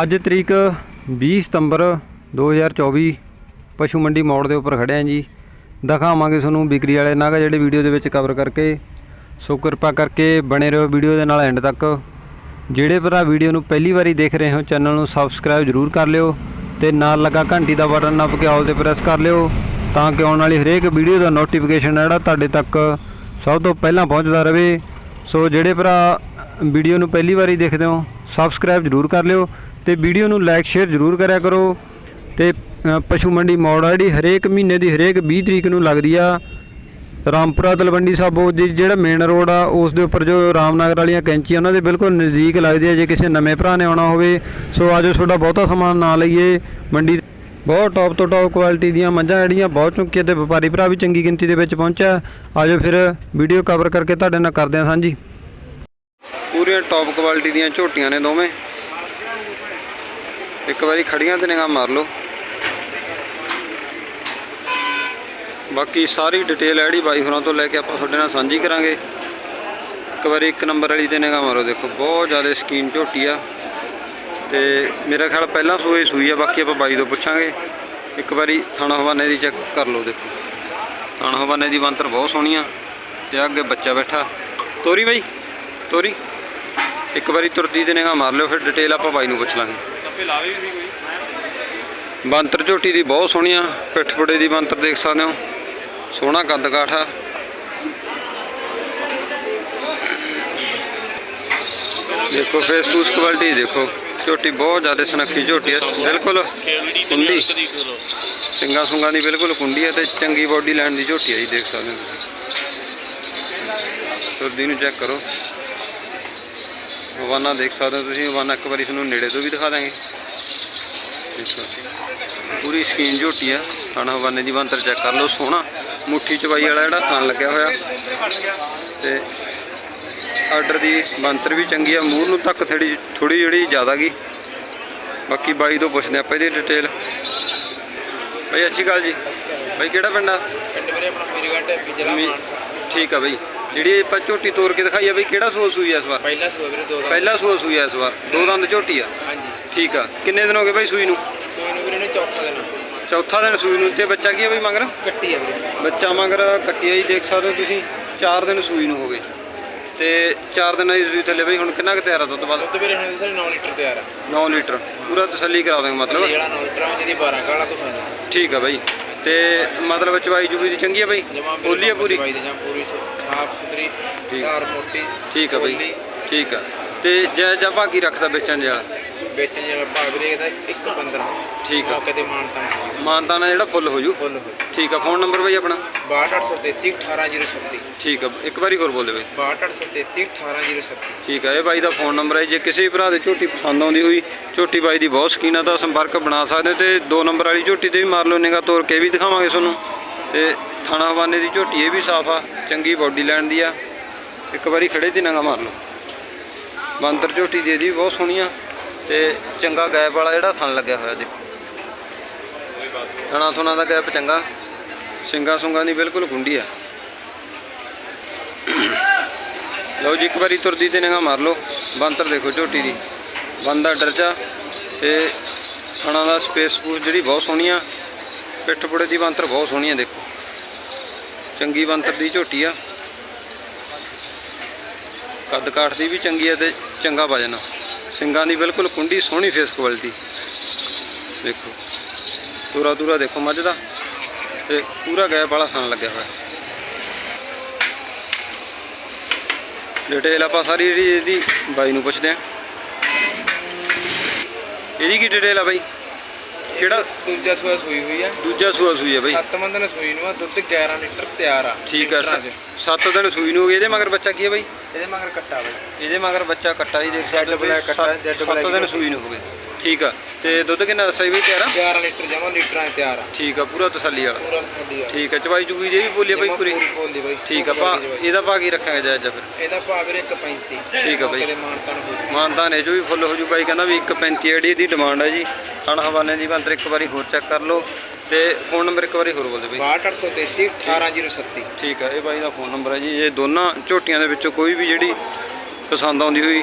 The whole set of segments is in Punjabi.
ਅੱਜ ਤਰੀਕ 20 ਸਤੰਬਰ 2024 ਪਸ਼ੂ ਮੰਡੀ ਮੋੜ ਦੇ ਉੱਪਰ ਖੜਿਆ ਜੀ। ਦਿਖਾਵਾਂਗੇ ਤੁਹਾਨੂੰ ਵਿਕਰੀ ਵਾਲੇ ਨਗ ਜਿਹੜੇ ਵੀਡੀਓ ਦੇ ਵਿੱਚ ਕਵਰ ਕਰਕੇ। ਸੋ ਕਿਰਪਾ ਕਰਕੇ ਬਣੇ ਰਹੋ ਵੀਡੀਓ ਦੇ ਨਾਲ ਐਂਡ ਤੱਕ। ਜਿਹੜੇ ਭਰਾ ਵੀਡੀਓ ਨੂੰ ਪਹਿਲੀ ਵਾਰੀ ਦੇਖ ਰਹੇ ਹੋ, ਚੈਨਲ ਨੂੰ ਸਬਸਕ੍ਰਾਈਬ ਜ਼ਰੂਰ ਕਰ ਲਿਓ ਤੇ ਨਾਲ ਲੱਗਾ ਘੰਟੀ ਦਾ ਬਟਨ ਨੱਪ ਕੇ ਆਲ ਤੇ ਪ੍ਰੈਸ ਕਰ ਲਿਓ ਤਾਂ ਕਿ ਆਉਣ ਵਾਲੀ ਹਰੇਕ ਵੀਡੀਓ ਦਾ ਨੋਟੀਫਿਕੇਸ਼ਨ ਜਿਹੜਾ ਤੁਹਾਡੇ ਤੱਕ ਸਭ ਤੋਂ ਪਹਿਲਾਂ ਪਹੁੰਚਦਾ ਰਹੇ। ਸੋ ਜਿਹੜੇ ਭਰਾ ਵੀਡੀਓ ਨੂੰ ਪਹਿਲੀ ਵਾਰੀ ਦੇਖਦੇ ਹੋ ਸਬਸਕ੍ਰਾਈਬ ਜ਼ਰੂਰ ਕਰ ਲਿਓ ਤੇ ਵੀਡੀਓ ਨੂੰ ਲਾਈਕ, ਸ਼ੇਅਰ ਜ਼ਰੂਰ ਕਰਿਆ ਕਰੋ ਤੇ ਪਸ਼ੂ ਮੰਡੀ ਮੋੜ ਆ ਜਿਹੜੀ ਹਰੇਕ ਮਹੀਨੇ ਦੀ ਹਰੇਕ 20 ਤਰੀਕ ਨੂੰ ਲੱਗਦੀ ਆ। ਰਾਮਪੁਰਾ ਤਲਵੰਡੀ ਸਾਬੋ ਦੀ ਜਿਹੜਾ ਮੇਨ ਰੋਡ ਆ, ਉਸ ਦੇ ਉੱਪਰ ਜੋ ਰਾਮਨਗਰ ਵਾਲੀਆਂ ਕੈਂਚੀਆਂ, ਉਹਨਾਂ ਦੇ ਬਿਲਕੁਲ ਨਜ਼ਦੀਕ ਲੱਗਦੀ ਆ। ਜੇ ਕਿਸੇ ਨਵੇਂ ਭਰਾ ਨੇ ਆਉਣਾ ਹੋਵੇ, ਸੋ ਆਜੋ ਤੁਹਾਡਾ ਬਹੁਤਾ ਸਮਾਨ ਨਾ ਲਈਏ। ਮੰਡੀ ਬਹੁਤ ਟੌਪ ਤੋਂ ਟੌਪ ਕੁਆਲਿਟੀ ਦੀਆਂ ਮੱਝਾਂ ਜਿਹੜੀਆਂ ਬਹੁਤ ਚੁੱਕੀਆਂ ਤੇ ਵਪਾਰੀ ਭਰਾ ਵੀ ਚੰਗੀ ਗਿਣਤੀ ਦੇ ਵਿੱਚ ਪਹੁੰਚਿਆ। ਆਜੋ ਫਿਰ ਵੀਡੀਓ ਕਵਰ ਕਰਕੇ ਤੁਹਾਡੇ ਨਾਲ ਕਰਦੇ ਹਾਂ ਸਾਂਝੀ। ਪੂਰੀਆਂ ਟੌਪ ਕੁਆਲਿਟੀ ਦੀਆਂ ਝੋਟੀਆਂ ਨੇ ਦੋਵੇਂ। ਇੱਕ ਵਾਰੀ ਖੜੀਆਂ ਤੇ ਨਿਗਾਹ ਮਾਰ ਲਓ। ਬਾਕੀ ਸਾਰੀ ਡਿਟੇਲ ਐੜੀ ਬਾਈ ਹੋਰਾਂ ਤੋਂ ਲੈ ਕੇ ਆਪਾਂ ਤੁਹਾਡੇ ਨਾਲ ਸਾਂਝੀ ਕਰਾਂਗੇ। ਇੱਕ ਵਾਰੀ ਇੱਕ ਨੰਬਰ ਵਾਲੀ ਤੇ ਨਿਗਾਹ ਮਾਰੋ ਦੇਖੋ, ਬਹੁਤ ਜ਼ਿਆਦਾ ਸਕੀਨ ਝੋਟੀ ਆ। ਤੇ ਮੇਰਾ ਖਿਆਲ ਪਹਿਲਾਂ ਸੂਏ ਸੂਈ ਆ, ਬਾਕੀ ਆਪਾਂ ਬਾਈ ਤੋਂ ਪੁੱਛਾਂਗੇ। ਇੱਕ ਵਾਰੀ ਥਾਣਾ ਹਵਾਨੇ ਦੀ ਚੈੱਕ ਕਰ ਲਓ ਦੇਖੋ। ਥਾਣਾ ਹਵਾਨੇ ਦੀ ਬੰਤਰ ਬਹੁਤ ਸੋਹਣੀ ਆ ਤੇ ਅੱਗੇ ਬੱਚਾ ਬੈਠਾ। ਤੋਰੀ ਬਾਈ, ਤੋਰੀ। ਇੱਕ ਵਾਰੀ ਤੁਰਦੀ ਤੇ ਨਿਗਾਹ ਮਾਰ ਲਿਓ, ਫਿਰ ਡਿਟੇਲ ਆਪਾਂ ਬਾਈ ਨੂੰ ਪੁੱਛ ਲਾਂਗੇ। ਲਾਵੇ ਵੀ ਕੋਈ? ਬੰਤਰ ਝੋਟੀ ਦੀ ਬਹੁਤ ਸੋਹਣੀ ਆ। ਪਿੱਠ ਪੁੜੇ ਦੀ ਬੰਤਰ ਦੇਖ ਸਕਦੇ ਹੋ। ਸੋਹਣਾ ਕੱਦ ਕਾਠ ਦੇਖੋ ਫੇਸ ਫੂਸ ਕੁਆਲਿਟੀ ਦੇਖੋ। ਝੋਟੀ ਬਹੁਤ ਜ਼ਿਆਦਾ ਸੁਨੱਖੀ ਝੋਟੀ ਆ। ਬਿਲਕੁਲ ਕੁੰਡੀ। ਸਿੰਗਾ ਸੁੰਗਾ ਦੀ ਬਿਲਕੁਲ ਕੁੰਡੀ ਆ ਤੇ ਚੰਗੀ ਬੋਡੀ ਲੈਣ ਦੀ ਝੋਟੀ ਆ ਜੀ ਦੇਖ ਸਕਦੇ ਹੋ ਤੁਰਦੀ ਨੂੰ ਚੈੱਕ ਕਰੋ। ਹਵਾਨਾ ਦੇਖ ਸਕਦੇ ਹੋ ਤੁਸੀਂ। ਹਵਾਨਾ ਇੱਕ ਵਾਰੀ ਤੁਹਾਨੂੰ ਨੇੜੇ ਤੋਂ ਵੀ ਦਿਖਾ ਦਾਂਗੇ। ਪੂਰੀ ਸਕੀਨ ਝੋਟੀ ਆ। ਥਾਣਾ ਹਵਾਨੇ ਦੀ ਬੰਤਰ ਚੈੱਕ ਕਰ ਲਓ। ਸੋਹਣਾ ਮੁੱਠੀ ਚਵਾਈ ਵਾਲਾ ਜਿਹੜਾ ਥਣ ਲੱਗਿਆ ਹੋਇਆ। ਤੇ ਆਰਡਰ ਦੀ ਬੰਤਰ ਵੀ ਚੰਗੀ ਆ। ਮੂੰਹ ਨੂੰ ਤੱਕ ਥੋੜੀ ਥੋੜੀ ਜਿਹੜੀ ਜ਼ਿਆਦਾ ਗਈ ਬਾਕੀ ਬਾਈ ਤੋਂ ਪੁੱਛਦੇ ਆਪਾਂ ਇਹਦੀ ਡਿਟੇਲ ਬਾਈ ਅੱਛੀ ਗੱਲ ਜੀ। ਬਾਈ ਕਿਹੜਾ ਪਿੰਡ ਆ? ਪਿੰਡ ਮੇਰੇ ਆਪਣਾ ਮੀਰਗੜ੍ਹ ਹੈ ਜ਼ਿਲ੍ਹਾ ਮਾਨਸਾ। ਠੀਕ ਆ ਬਾਈ। ਜਿਹੜੀ ਆਪਾਂ ਝੋਟੀ ਤੋੜ ਕੇ ਦਿਖਾਈ ਆ ਬਾਈ ਕਿਹੜਾ ਸੂਆ ਸੂਈ ਆ ਇਸ ਵਾਰ? ਪਹਿਲਾ ਸੂਆ ਵੀਰੇ ਦੋ ਦਾ ਪਹਿਲਾ ਸੂਆ ਸੂਈ ਆ ਇਸ ਵਾਰ। ਦੋ ਦੰਦ ਝੋਟੀ ਆ। ਠੀਕ ਆ। ਕਿੰਨੇ ਦਿਨ ਹੋ ਗਏ ਬਾਈ ਸੂਈ ਨੂੰ? ਸੂਈ ਨੂੰ ਵੀਰੇ ਨੇ ਚੌਥਾ ਦਿਨ। ਚੌਥਾ ਦਿਨ ਸੂਈ ਨੂੰ। ਤੇ ਬੱਚਾ ਕੀ ਆ ਬਾਈ ਮਗਰ? ਕੱਟੀ ਹੈ ਵੀਰੇ। ਬੱਚਾ ਮਗਰ ਕੱਟਿਆ ਹੀ ਦੇਖ ਸਕਦੇ ਹੋ ਤੁਸੀਂ। 4 ਦਿਨ ਸੂਈ ਨੂੰ ਹੋ ਗਏ। ਤੇ 4 ਦਿਨਾਂ ਦੀ ਸੂਈ ਥੱਲੇ ਬਈ ਹੁਣ ਕਿੰਨਾ ਕੁ ਤਿਆਰ ਆ ਦੁੱਧ ਬਾਅਦ ਦੁੱਧ ਵੀਰੇ ਹੁਣ ਸਾਰੇ 9 ਲੀਟਰ ਤਿਆਰ ਆ। 9 ਲੀਟਰ। ਪੂਰਾ ਤਸੱਲੀ ਕਰਾ ਦਾਂਗੇ ਮਤਲਬ। ਜਿਹੜਾ 9 ਲੀਟਰ ਆ ਜਿਹਦੀ 12 ਕਾਲਾ ਫਾਇਦਾ ਠੀਕ ਆ ਬਾਈ। ਤੇ ਮਤਲਬ ਚਵਾਈ ਚੁਬੀ ਦੀ ਚੰਗੀ ਆ ਬਾਈ? ਬੋਲੀ ਆ ਪੂਰੀ? ਬਾਈ ਦੇ ਜਾਂ ਪੂਰੀ ਸਾਫ਼ ਸੁਥਰੀ ਠੀਕ। ਧਾਰ ਮੋਟੀ ਠੀਕ ਆ ਬਾਈ। ਠੀਕ ਆ। ਤੇ ਜੈ ਜੈ ਬਾਕੀ ਰੱਖਦਾ ਵੇਚਣ ਵਾਲਾ ਵੇਚਣ ਜਿਹੜਾ ਭਾਅ ਵੀਰੇ ਦਾ 1.15 ਠੀਕ ਆ। ਮੌਕੇ ਤੇ ਮਾਨਤਾ ਨਹੀਂ ਮਾਨਤਾਨਾ ਜਿਹੜਾ ਫੁੱਲ ਹੋ ਜੂ? ਬੋਲ ਹੋ ਠੀਕ ਆ ਫੋਨ ਨੰਬਰ ਬਾਈ ਆਪਣਾ? 62833 18037 ਠੀਕ ਆ ਇੱਕ ਵਾਰੀ ਹੋਰ ਬੋਲ ਦੇ ਬਾਈ। 62833 18037 ਠੀਕ ਆ ਇਹ ਬਾਈ ਦਾ ਫੋਨ ਨੰਬਰ ਹੈ ਜੇ ਕਿਸੇ ਵੀ ਭਰਾ ਦੇ ਝੋਟੀ ਪਸੰਦ ਆਉਂਦੀ ਹੋਈ ਝੋਟੀ ਬਾਈ ਦੀ ਬਹੁਤ ਸਕੀਨਾ ਦਾ ਸੰਪਰਕ ਬਣਾ ਸਕਦੇ ਹੋ ਤੇ ਦੋ ਨੰਬਰ ਵਾਲੀ ਝੋਟੀ ਤੇ ਵੀ ਮਾਰ ਲਓ ਨਿਗਾ ਤੋਰ ਕੇ ਵੀ ਦਿਖਾਵਾਂਗੇ ਤੁਹਾਨੂੰ। ਤੇ ਥਾਣਾ ਹਵਾਨੇ ਦੀ ਝੋਟੀ ਇਹ ਵੀ ਸਾਫ਼ ਆ ਚੰਗੀ ਬਾਡੀ ਲੈਣ ਦੀ ਆ। ਇੱਕ ਵਾਰੀ ਖੜੇ ਤੇ ਨਗਾ ਮਾਰ ਲਓ। ਬੰਤਰ ਝੋਟੀ ਦੀ ਵੀ ਬਹੁਤ ਸੋਹਣੀ ਆ। ਤੇ ਚੰਗਾ ਗੈਪ ਵਾਲਾ ਜਿਹੜਾ ਥਣ ਲੱਗਿਆ ਹੋਇਆ ਦੇਖੋ। ਥਣਾ ਥੁਣਾ ਦਾ ਗੈਪ ਚੰਗਾ। ਸਿੰਗਾ ਸੁੰਗਾ ਦੀ ਬਿਲਕੁਲ ਗੁੰਡੀ ਆ। ਲਓ ਜੀ, ਇੱਕ ਵਾਰੀ ਤੁਰਦੀ ਤੇ ਨਿਗਾਹ ਮਾਰ ਲਓ। ਬੰਤਰ ਦੇਖੋ ਝੋਟੀ ਦੀ। ਬੰਦਾ ਡਰਜਾ ਤੇ ਥਣਾ ਦਾ ਸਪੇਸ ਸਪੂਸ ਜਿਹੜੀ ਬਹੁਤ ਸੋਹਣੀ ਆ। ਪਿੱਠ ਪੁੜੇ ਦੀ ਬੰਤਰ ਬਹੁਤ ਸੋਹਣੀ ਆ, ਦੇਖੋ। ਚੰਗੀ ਬੰਤਰ ਦੀ ਝੋਟੀ ਆ। ਕੱਦ ਕਾਠ ਦੀ ਵੀ ਚੰਗੀ ਆ ਤੇ ਚੰਗਾ ਵਜਨ ਆ। ਸਿੰਗਾਂ ਦੀ ਬਿਲਕੁਲ ਕੁੰਡੀ ਸੋਹਣੀ ਫੇਸ ਕੁਆਲਿਟੀ ਦੇਖੋ ਤੂਰਾ ਤੂਰਾ ਦੇਖੋ ਮੱਝ ਦਾ ਤੇ ਪੂਰਾ ਗੈਪ ਵਾਲਾ ਥਣ ਲੱਗਿਆ ਹੋਇਆ। ਡਿਟੇਲ ਆਪਾਂ ਸਾਰੀ ਜਿਹੜੀ ਇਹਦੀ ਬਾਈ ਨੂੰ ਪੁੱਛਦੇ ਆ ਇਹਦੀ ਕੀ ਡਿਟੇਲ ਆ ਬਾਈ? ਕਿਹੜਾ? ਦੂਜਾ ਸੂਆ ਸੂਈ ਹੋਈ ਆ। ਦੂਜਾ ਸੂਆ ਸੂਈ ਆ ਬਾਈ। ਸੱਤ ਮੰਦਨ ਸੂਈ ਨੂੰ ਆ ਦੁੱਧ 11 ਲੀਟਰ ਤਿਆਰ ਆ। ਠੀਕ ਆ 'ਚ। 7 ਦਿਨ ਸੂਈ ਨੂੰ ਹੋ ਗਏ ਇਹਦੇ ਮਗਰ ਬੱਚਾ ਕੀ ਆ ਬਾਈ? ਇਹਦੇ ਮਗਰ ਕੱਟਾ ਬਈ। ਇਹਦੇ ਮਗਰ ਬੱਚਾ ਕੱਟਾ ਹੀ ਦੇਖ ਸਕਦੇ Jet black ਕੱਟਾ ਹੈ, jet 7 black ਦਿਨ ਸੂਈ ਨੂੰ ਹੋ ਗਏ। ਠੀਕ ਆ ਤੇ ਦੁੱਧ ਕਿੰਨਾ ਦੱਸਿਆ ਵੀ ਤਿਆਰ ਆ? 11 ਲੀਟਰ ਜਮਾ ਲੀਟਰਾਂ 'ਚ ਤਿਆਰ ਆ। ਠੀਕ ਆ ਪੂਰਾ ਤਸੱਲੀ ਵਾਲਾ। ਪੂਰਾ ਤਸੱਲੀ ਆ ਠੀਕ ਆ ਚਵਾਈ ਚੁਗੀ ਦੀ ਵੀ ਬੋਲੀ ਆ ਬਾਈ ਪੂਰੀ? ਬੋਲਦੀ ਬਾਈ ਠੀਕ ਆ ਪਾ ਇਹਦਾ ਪਾ ਕੀ ਰੱਖਾਂਗੇ ਜਾਇਜ਼ ਜਾ ਫਿਰ? ਇਹਦਾ ਭਾਅ ਵੀਰੇ 1.35 ਠੀਕ ਆ ਬਾਈ। ਕਦੇ ਮਾਨਤਾ ਨੂੰ ਹੋ ਜੂ ਮਾਨਦਾਨ ਇਹ ਜੋ ਵੀ ਫੁੱਲ ਹੋ ਜੂ ਬਾਈ ਕਹਿੰਦਾ ਵੀ 1.35 ਜਿਹੜੀ ਇਹਦੀ ਡਿਮਾਂਡ ਹੈ ਜੀ। ਥਣ ਹਵਾਨੇ ਦੀ ਬੰਤਰ ਇੱਕ ਵਾਰੀ ਹੋਰ ਚੈੱਕ ਕਰ ਲਓ। ਤੇ ਫੋਨ ਨੰਬਰ ਇੱਕ ਵਾਰੀ ਹੋਰ ਬੋਲ ਦਿਓ ਬਾਈ। 62833 18037 ਠੀਕ ਆ ਇਹ ਬਾਈ ਦਾ ਫੋਨ ਨੰਬਰ ਹੈ ਜੀ। ਇਹ ਦੋਨਾਂ ਝੋਟੀਆਂ ਦੇ ਵਿੱਚੋਂ ਕੋਈ ਵੀ ਜਿਹੜੀ ਪਸੰਦ ਆਉਂਦੀ ਹੋਈ